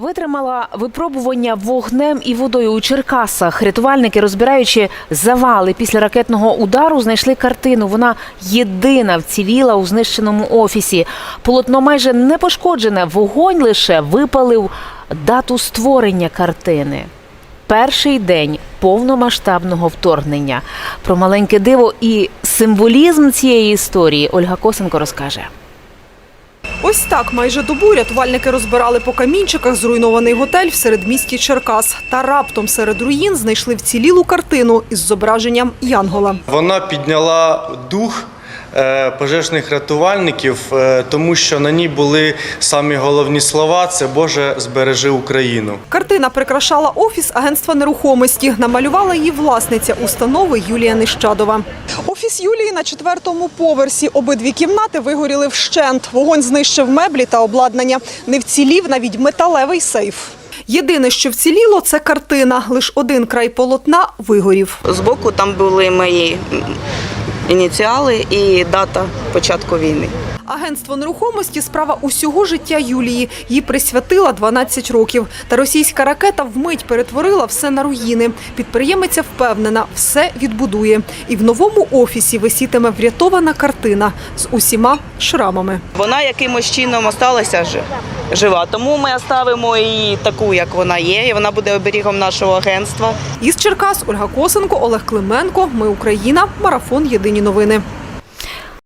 Витримала випробування вогнем і водою у Черкасах. Рятувальники, розбираючи завали після ракетного удару, знайшли картину. Вона єдина вціліла у знищеному офісі. Полотно майже не пошкоджене. Вогонь лише випалив дату створення картини. Перший день повномасштабного вторгнення. Про маленьке диво і символізм цієї історії Ольга Косенко розкаже. Ось так майже добу рятувальники розбирали по камінчиках зруйнований готель в середмісті Черкас. Та раптом серед руїн знайшли вцілілу картину із зображенням Янгола. Вона підняла дух пожежних рятувальників, е, тому що на ній були самі головні слова: це Боже збережи Україну. Картина прикрашала офіс агентства нерухомості. Намалювала її власниця установи Юлія Нещадова. Офіс Юлії на четвертому поверсі. Обидві кімнати вигоріли вщент. Вогонь знищив меблі та обладнання. Не вцілів навіть металевий сейф. Єдине, що вціліло, це картина. Лиш один край полотна вигорів. Збоку там були мої ініціали і дата початку війни. Агентство нерухомості справа усього життя Юлії. Їй присвятила 12 років. Та російська ракета вмить перетворила все на руїни. Підприємиця впевнена, все відбудує. І в новому офісі висітиме врятована картина з усіма шрамами. Вона якимось чином осталася жива. Тому ми оставимо її таку, як вона є, і вона буде оберігом нашого агентства. Із Черкас Ольга Косенко, Олег Клименко. Ми Україна. Марафон. Єдині новини.